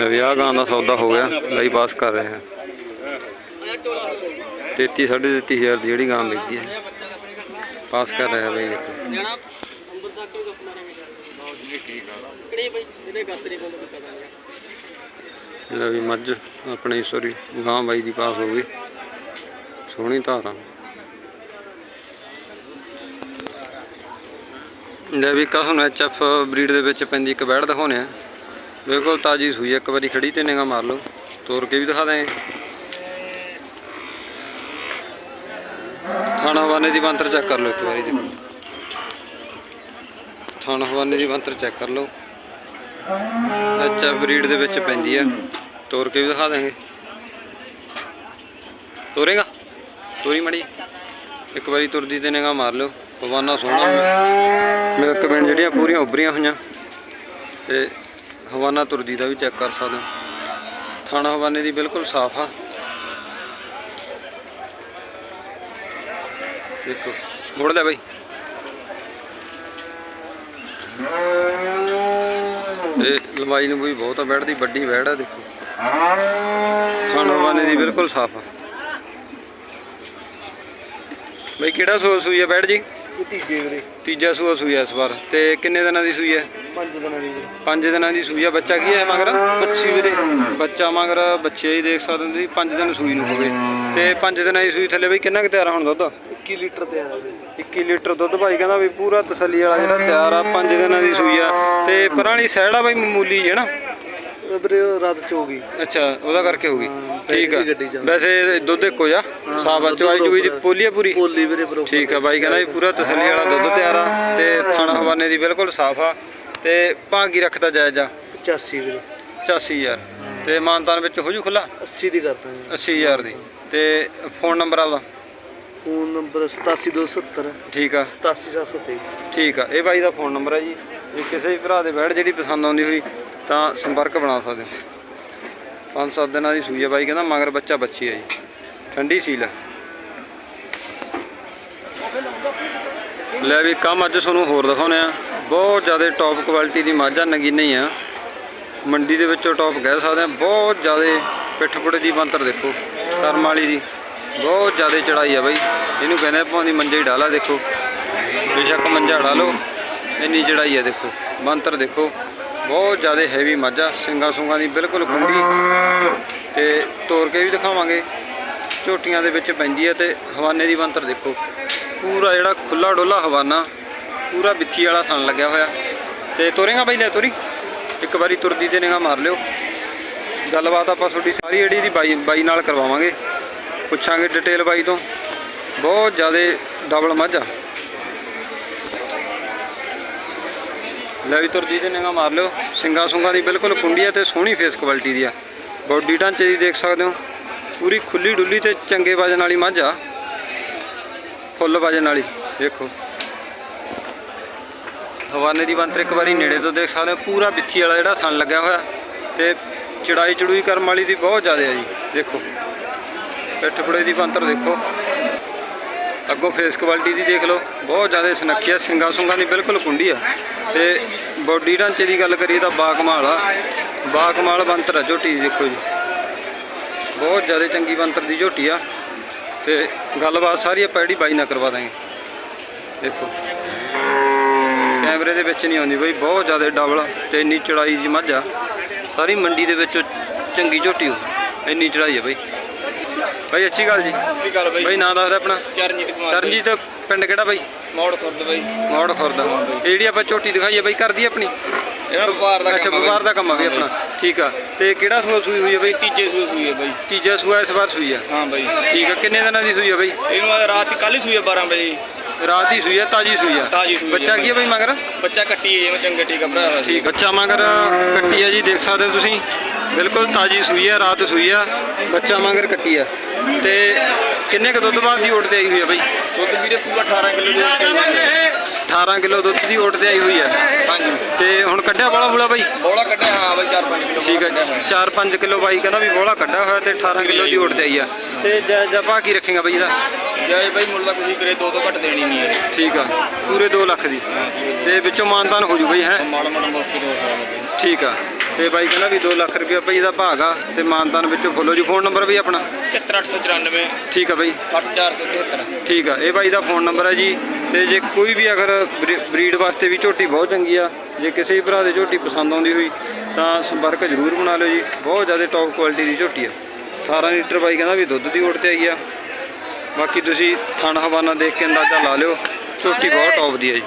ਵਿਆਹ ਗਾਂ ਦਾ ਸੌਦਾ ਹੋ ਗਿਆ ਲਈ ਪਾਸ ਕਰ ਰਹੇ ਆ। 33 33 ਹਜ਼ਾਰ ਦੀ ਜਿਹੜੀ ਗਾਂ ਵਿਕੀ ਹੈ ਪਾਸ ਕਰ ਰਿਹਾ ਬਈ ਦੇਖੋ ਲੈ ਵੀ ਮੱਝ ਆਪਣੀ ਸੋਰੀ ਗਾਂ ਬਾਈ ਦੀ ਪਾਸ ਹੋ ਗਈ। ਸੋਹਣੀ ਧਾਰਾਂ ਲੈ ਵੀ ਕਸਮ ਐਚਐਫ ਬਰੀਡ ਦੇ ਵਿੱਚ ਪੈਂਦੀ ਇੱਕ ਬੈੜ ਦਿਖਾਉਣੇ ਆ। ਬਿਲਕੁਲ ਤਾਜੀ ਸੂਈ ਆ, ਇੱਕ ਵਾਰੀ ਖੜੀ ਤੇ ਨਿਗਾ ਮਾਰ ਲਓ। ਤੋੜ ਕੇ ਵੀ ਦਿਖਾ ਦਾਂਗੇ ਥਾਣਾ ਹਵਾਨੇ ਦੀ ਬੰਤਰ ਚੈੱਕ ਕਰ ਲਓ ਇੱਕ ਵਾਰੀ ਦੇਖੋ। ਥਾਣਾ ਹਵਾਨੇ ਦੀ ਬੰਤਰ ਚੈੱਕ ਕਰ ਲਓ। ਅੱਛਾ ਬਰੀਡ ਦੇ ਵਿੱਚ ਪੈਂਦੀ ਆ। ਤੋੜ ਕੇ ਵੀ ਦਿਖਾ ਦਾਂਗੇ ਤੋਰੇਗਾ? ਤੋਰੀ ਮੜੀ। ਇੱਕ ਵਾਰੀ ਤੁਰਦੀ ਤੇ ਨਿਗਾ ਮਾਰ ਲਿਓ, ਪਵਾਨਾ ਸੋਹਣਾ। ਮਿਲਕ ਬੈਂਡ ਜਿਹੜੀਆਂ ਪੂਰੀਆਂ ਉੱਭਰੀਆਂ ਹੋਈਆਂ, ਤੇ ਹਵਾਨਾ ਤੁਰਦੀ ਦਾ ਵੀ ਚੈੱਕ ਕਰ ਸਕਦੇ। ਹੋ ਥਾਣਾ ਹਵਾਨੇ ਦੀ ਬਿਲਕੁਲ ਸਾਫ਼ ਆ। ਦੇਖੋ ਮੋੜ ਲੈ ਬਾਈ। ਇਹ ਲੰਬਾਈ ਨੂੰ ਵੀ ਬਹੁਤ ਆ ਬੈੜ ਵੱਡੀ ਬੈਠ ਆ, ਦੇਖੋ। ਥਾਣਾ ਹਵਾਨੇ ਦੀ ਬਿਲਕੁਲ ਸਾਫ਼ ਆ। ਬਈ ਕਿਹੜਾ ਸੂਆ ਸੂਈ ਆ ਬੈੜ ਜੀ? ਤੀਜੇ ਵੀਰੇ। ਤੀਜਾ ਸੂਆ ਸੂਈ ਆ ਇਸ ਵਾਰ। ਤੇ ਕਿੰਨੇ ਦਿਨਾਂ ਦੀ ਸੂਈ ਹੈ ਪੰਜ ਦਿਨਾਂ ਦੀ 5 ਦਿਨਾਂ ਦੀ ਸੂਈ ਆ। ਬੱਚਾ ਕੀ ਹੈ ਮਗਰ? ਬੱਚੀ ਵੀਰੇ। ਬੱਚਾ ਮਗਰ ਬੱਚੇ ਹੀ ਦੇਖ ਸਕਦੇ ਹੋ ਤੁਸੀਂ 5 ਦਿਨ ਸੂਈ ਨੂੰ ਹੋ ਗਏ ਤੇ 5 ਦਿਨਾਂ ਦੀ ਸੂਈ ਥੱਲੇ ਬਈ ਕਿੰਨਾ ਕੁ ਤਿਆਰ ਹੁਣ ਦੁੱਧ? 21 ਲੀਟਰ ਤਿਆਰ ਆ ਵੀਰੇ। 21 ਲੀਟਰ ਦੁੱਧ ਭਾਈ ਕਹਿੰਦਾ ਵੀ ਪੂਰਾ ਤਸੱਲੀ ਵਾਲਾ ਜਿਹੜਾ ਤਿਆਰ ਆ 5 ਦਿਨਾਂ ਦੀ ਸੂਈ ਆ। ਤੇ ਪਰਾਲੀ ਆ ਬਾਈ ਮਾਮੂਲੀ ਹੈ ਨਾ? ਵੀਰੇ ਉਹ ਰਾਤ ਚ ਹੋ ਗਈ। ਅੱਛਾ ਉਹਦਾ ਕਰਕੇ ਹੋ ਗਈ। ਹਾਂ, ਠੀਕ ਆ। ਗੱਡੀ ਚ। ਵੈਸੇ ਦੁੱਧ ਇੱਕੋ ਆ। ਸਾਫ਼ ਚਵਾਈ ਚੂਈ ਦੀ ਪੋਲੀ ਆ ਪੂਰੀ? ਪੋਲੀ ਵੀਰੇ ਬਰੋ ਠੀਕ ਆ ਬਾਈ ਕਹਿੰਦਾ ਵੀ ਪੂਰਾ ਤਸੱਲੀ ਵਾਲਾ ਦੁੱਧ ਤਿਆਰ ਆ ਤੇ ਥਾਣਾ ਹਵਾਨੇ ਦੀ ਬਿਲਕੁਲ ਸਾਫ਼ ਆ ਤੇ ਭਾਗੀ ਰੱਖਦਾ ਜਾਇਜ਼ ਆ। 85 ਵੀਰੇ। 85000 ਤੇ ਮਾਨਤਾਨ ਵਿੱਚ ਹੋ ਜੂ ਖੁੱਲਾ 80 ਦੀ ਕਰਦਾ ਜੀ। 80000 ਦੀ। ਤੇ ਫੋਨ ਨੰਬਰ ਆਪਦਾ? ਫੋਨ ਨੰਬਰ 87270 ਠੀਕ ਆ। 87723 ਠੀਕ ਆ। ਇਹ ਬਾਈ ਦਾ ਫੋਨ ਨੰਬਰ ਹੈ ਜੀ। ਜੇ ਕਿਸੇ ਵੀ ਭਰਾ ਦੇ ਬੈੜ ਜਿਹੜੀ ਪਸੰਦ ਆਉਂਦੀ ਹੋਈ ਤਾਂ ਸੰਪਰਕ ਬਣਾ ਸਕਦੇ। ਪੰਜ ਸੱਤ ਦਿਨਾਂ ਦੀ ਸੂਈ ਹੈ ਬਾਈ, ਕਹਿੰਦਾ ਮਗਰ ਬੱਚਾ ਬੱਚੀ ਆ ਜੀ। ਠੰਡੀ ਸੀਲ ਆ। ਲੈ ਵੀ ਕੰਮ ਅੱਜ ਤੁਹਾਨੂੰ ਹੋਰ ਦਿਖਾਉਣੇ ਆ ਬਹੁਤ ਜ਼ਿਆਦਾ ਟੌਪ ਕੁਆਲਿਟੀ ਦੀ ਮਾਝਾ ਆ ਨਗੀਨੇ ਆ। ਮੰਡੀ ਦੇ ਵਿੱਚੋਂ ਟੌਪ ਕਹਿ ਸਕਦੇ ਆ ਬਹੁਤ ਜ਼ਿਆਦਾ ਪਿੱਠ ਪੁੜੇ ਦੀ ਬੰਤਰ ਦੇਖੋ। ਕਰਮ ਵਾਲੀ ਦੀ। ਬਹੁਤ ਜ਼ਿਆਦਾ ਚੜਾਈ ਆ ਬਾਈ। ਇਹਨੂੰ ਕਹਿੰਦੇ ਆਪਾਂ ਦੀ ਮੰਜੇ ਹੀ ਢਾਲਾ ਦੇਖੋ। ਬੇਸ਼ੱਕ ਮੰਜਾ ਢਾ ਲਓ ਇੰਨੀ ਚੜਾਈ ਆ ਦੇਖੋ। ਬੰਤਰ ਦੇਖੋ। ਬਹੁਤ ਜ਼ਿਆਦਾ ਹੈਵੀ ਮੱਝ ਆ। ਸਿੰਗਾ ਸੁੰਗਾ ਦੀ ਬਿਲਕੁਲ ਖੁੰਡੀ। ਤੇ ਤੋੜ ਕੇ ਵੀ ਦਿਖਾਵਾਂਗੇ। ਝੋਟੀਆਂ ਦੇ ਵਿੱਚ ਪੈਂਦੀ ਹੈ ਤੇ ਹਵਾਨੇ ਦੀ ਬੰਤਰ ਦੇਖੋ। ਪੂਰਾ ਜਿਹੜਾ ਖੁੱਲਾ ਡੋਲਾ ਹਵਾਨਾ, ਪੂਰਾ ਬਿੱਥੀ ਵਾਲਾ ਥਣ ਲੱਗਿਆ ਹੋਇਆ। ਤੇ ਤੋਰੇਗਾ ਬਾਈ, ਲੈ ਤੋਰੀ। ਇੱਕ ਵਾਰੀ ਤੁਰਦੀ ਤੇ ਨਿਗਾਹ ਮਾਰ ਲਿਓ। ਗੱਲਬਾਤ ਆਪਾਂ ਤੁਹਾਡੀ ਸਾਰੀ ਜਿਹੜੀ ਦੀ ਬਾਈ ਬਾਈ ਨਾਲ ਕਰਵਾਵਾਂਗੇ। ਪੁੱਛਾਂਗੇ ਡਿਟੇਲ ਬਾਈ ਤੋਂ। ਬਹੁਤ ਜ਼ਿਆਦਾ ਡਬਲ ਮੱਝ ਆ। ਲੈ ਵੀ ਤੁਰਦੀ ਤੇ ਨਿਗਾਹ ਮਾਰ ਲਿਓ। ਸਿੰਗਾ ਸੁੰਗਾ ਦੀ ਬਿਲਕੁਲ ਕੁੰਡੀ ਹੈ ਤੇ ਸੋਹਣੀ ਫੇਸ ਕੁਆਲਿਟੀ ਦੀ ਆ। ਬੋਡੀ ਢਾਂਚੇ ਦੀ ਦੇਖ ਸਕਦੇ ਹੋ। ਪੂਰੀ ਖੁੱਲੀ ਡੁੱਲੀ ਤੇ ਚੰਗੇ ਵਜਨ ਵਾਲੀ ਮੱਝ ਆ। ਫੁੱਲ ਵਜਨ ਵਾਲੀ, ਦੇਖੋ। ਹਵਾਨੇ ਦੀ ਬੰਤਰ ਇੱਕ ਵਾਰੀ ਨੇੜੇ ਤੋਂ ਦੇਖ ਸਕਦੇ ਹੋ। ਪੂਰਾ ਬਿੱਥੀ ਵਾਲਾ ਜਿਹੜਾ ਥਣ ਲੱਗਿਆ ਹੋਇਆ। ਤੇ ਚੜਾਈ ਚੜੂਈ ਕਰਮ ਵਾਲੀ ਦੀ ਬਹੁਤ ਜ਼ਿਆਦਾ ਆ ਜੀ, ਦੇਖੋ। ਪਿੱਠ ਪੁੜੇ ਦੀ ਬੰਤਰ ਦੇਖੋ। ਅੱਗੋਂ ਫੇਸ ਕੁਆਲਿਟੀ ਦੀ ਦੇਖ ਲਓ, ਬਹੁਤ ਜ਼ਿਆਦਾ ਸੁਨੱਖੀ ਆ ਸਿੰਗਾ ਸੁੰਗਾ ਨਹੀਂ ਬਿਲਕੁਲ ਕੁੰਡੀ ਆ। ਤੇ ਬੋਡੀ ਢਾਂਚੇ ਦੀ ਗੱਲ ਕਰੀਏ ਤਾਂ ਬਾਕਮਾਲ ਆ। ਬਾ ਕਮਾਲ ਬੰਤਰ ਆ, ਝੋਟੀ ਦੀ ਦੇਖੋ ਜੀ। ਬਹੁਤ ਜ਼ਿਆਦਾ ਚੰਗੀ ਬੰਤਰ ਦੀ ਝੋਟੀ ਆ। ਤੇ ਗੱਲਬਾਤ ਸਾਰੀ ਆਪਾਂ ਜਿਹੜੀ ਬਾਈ ਨਾ ਕਰਵਾ ਦਾਂਗੇ। ਦੇਖੋ। ਕੈਮਰੇ ਦੇ ਵਿੱਚ ਨਹੀਂ ਆਉਂਦੀ ਬਈ, ਬਹੁਤ ਜ਼ਿਆਦਾ ਡਬਲ ਤੇ ਇੰਨੀ ਚੜਾਈ ਦੀ ਮੱਝ ਆ। ਸਾਰੀ ਮੰਡੀ ਦੇ ਵਿੱਚ ਚੰਗੀ ਝੋਟੀ ਹੋ ਇੰਨੀ ਚੜਾਈ ਆ ਬਈ। ਬਾਈ ਅੱਛੀ ਗੱਲ ਜੀ। ਕੀ ਗੱਲ ਬਈ। ਨਾਂ ਦੱਸਦਾ ਆਪਣਾ। ਚਰਨਜੀਤ ਕੁਮਾਰ ਚਰਨਜੀਤ ਪਿੰਡ ਕਿਹੜਾ ਬਾਈ? ਮੋੜ ਖੁਰਦ ਬਾਈ। ਮੌੜ ਖੁਰਦ। ਇਹ ਜਿਹੜੀ ਆਪਾਂ ਝੋਟੀ ਦਿਖਾਈ ਹੈ ਬਾਈ ਕਰਦੀ ਆਪਣੀ? ਇਹਨਾਂ ਵਪਾਰ ਦਾ ਅੱਛਾ ਵਪਾਰ ਦਾ ਕੰਮ ਆ ਵੀ ਆਪਣਾ। ਠੀਕ ਆ। ਤੇ ਕਿਹੜਾ ਸੂਆ ਸੂਈ ਹੋਈ ਹੈ ਬਾਈ? ਤੀਜੇ ਸੂਏ ਸੂਈ ਹੈ ਬਾਈ। ਤੀਜਾ ਸੂਆ ਇਸ ਵਾਰ ਸੂਈ ਆ। ਹਾਂ ਬਾਈ। ਠੀਕ ਆ ਕਿੰਨੇ ਦਿਨਾਂ ਦੀ ਸੂਈ ਆ ਬਾਈ? ਇਹਨੂੰ ਰਾਤ ਕੱਲ ਹੀ ਸੂਈ ਹੈ 12 ਵਜੇ। ਰਾਤ ਦੀ ਸੂਈ ਆ ਤਾਜੀ ਸੂਈ ਆ। ਤਾਜ਼ੀ ਸੂਈ ਆ ਬੱਚਾ ਕੀ ਆ ਬਾਈ ਮਗਰ? ਬੱਚਾ ਕੱਟੀ ਹੈ ਜਿਵੇਂ ਚੰਗੇ ਠੀਕ ਆ ਭਰਾ ਠੀਕ ਬੱਚਾ ਮਗਰ ਕੱਟੀ ਆ ਜੀ ਦੇਖ ਸਕਦੇ ਹੋ ਤੁਸੀਂ। ਬਿਲਕੁਲ ਤਾਜੀ ਸੂਈ ਆ ਰਾਤ ਸੂਈ ਆ। ਬੱਚਾ ਮਗਰ ਕੱਟੀ ਆ। ਤੇ ਕਿੰਨੇ ਕ ਦੁੱਧ ਬਾਅਦ ਦੀ ਓਟ ਤੇ ਆਈ ਹੋਈ ਆ ਬਾਈ? ਦੁੱਧ ਵੀਰੇ ਪੂਰਾ 18 ਕਿਲੋ ਦੇ ਉੱਤੇ 18 ਕਿਲੋ ਦੁੱਧ ਦੀ ਓਟ ਤੇ ਆਈ ਹੋਈ ਆ। ਹਾਂਜੀ। ਤੇ ਹੁਣ ਕੱਢਿਆ ਬੋਲਾ ਬੋਲਾ ਬਾਈ? ਬੋਲਾ ਕੱਢਿਆ ਹਾਂ ਬਾਈ 4-5 ਕਿਲੋ ਠੀਕ ਹੈ 4-5 ਕਿਲੋ ਬਾਈ ਕਹਿੰਦਾ ਵੀ ਬੋਲਾ ਕੱਢਿਆ ਹੋਇਆ ਤੇ 18 ਕਿਲੋ ਦੀ ਓਟ ਤੇ ਆਈ ਆ। ਤੇ ਜਪਾ ਕੀ ਰੱਖੇਗਾ ਬਾਈ ਇਹਦਾ? ਜੇ ਬਾਈ ਮੁੱਲ ਦਾ ਕੁਝ ਕਰੇ ਦੋ ਤੋਂ ਘੱਟ ਦੇਣੀ ਨਹੀਂ ਹੈ। ਠੀਕ ਆ ਪੂਰੇ 2 ਲੱਖ ਦੀ। ਤੇ ਵਿੱਚੋਂ ਮਾਨਤਾਨ ਹੋ ਜੂ ਬਈ ਹੈ? ਮਾੜਾ ਮਾੜਾ ਮੋਕੀ ਦੋ ਸਾਲ ਬਾਈ ਠੀਕ ਆ। ਤੇ ਬਾਈ ਕਹਿੰਦਾ ਵੀ 2 ਲੱਖ ਰੁਪਏ ਬਈ ਇਹਦਾ ਭਾਗ ਆ ਤੇ ਮਾਨਤਾਨ ਵਿੱਚੋਂ ਫੋਲੋ ਜੀ। ਫੋਨ ਨੰਬਰ ਵੀ ਆਪਣਾ? 71894 ਠੀਕ ਆ ਬਈ। 60473 ਠੀਕ ਆ ਇਹ ਬਾਈ ਦਾ ਫੋਨ ਨੰਬਰ ਹੈ ਜੀ। ਤੇ ਜੇ ਕੋਈ ਵੀ ਅਗਰ ਬਰੀਡ ਵਾਸਤੇ ਵੀ ਝੋਟੀ ਬਹੁਤ ਚੰਗੀ ਆ ਜੇ ਕਿਸੇ ਵੀ ਭਰਾ ਦੇ ਝੋਟੀ ਪਸੰਦ ਆਉਂਦੀ ਹੋਈ ਤਾਂ ਸੰਪਰਕ ਜ਼ਰੂਰ ਬਣਾ ਲਿਓ ਜੀ। ਬਹੁਤ ਜ਼ਿਆਦਾ ਟੌਪ ਕੁਆਲਿਟੀ ਦੀ ਝੋਟੀ ਆ। 18 ਲੀਟਰ ਬਾਈ ਕਹਿੰਦਾ ਵੀ ਦੁੱਧ ਦੀ ਓਟ ਤੇ ਆਈ ਆ। ਬਾਕੀ ਤੁਸੀਂ ਥਣ ਹਵਾਨਾ ਦੇਖ ਕੇ ਅੰਦਾਜ਼ਾ ਲਾ ਲਿਓ। ਝੋਟੀ ਬਹੁਤ ਟੌਪ ਦੀ ਹੈ ਜੀ।